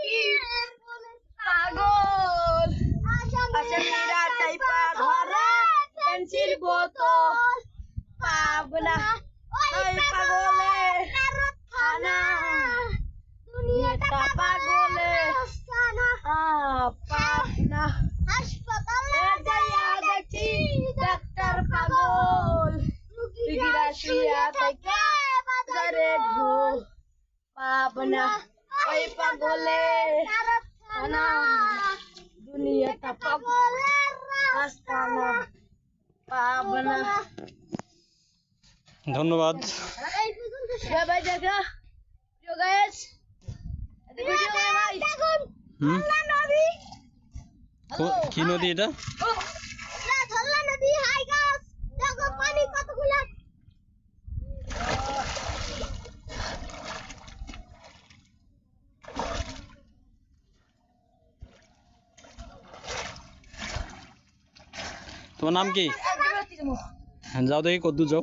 কি পাগল টাইপা ধরে পেন্সিল বোতল। পাবনা ওই পাগলে থানা। দুনিয়াটা পাগলে। পাবনা যাইয়া দেখি ডাক্তার পাগল। রুগীরা শুইয়া থাকে ঢোল। পাবনা ওই পাগলে। থানা দুনিয়াটা পাগল। আস্তানা। পাবনা। ধন্যবাদ। Ya ভাই দেখা প্রিয় গাইস কো- কি নদী এটা? তোমার নাম কি? যাও দেখি কদ্দু যাও।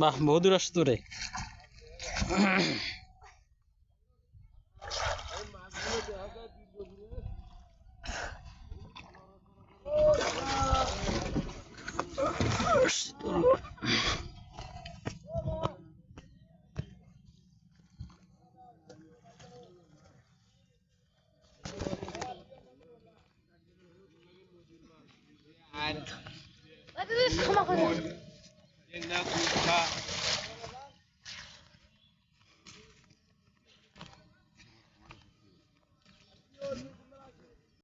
বাহ বহু দূর আসতো রে। and Let this come up with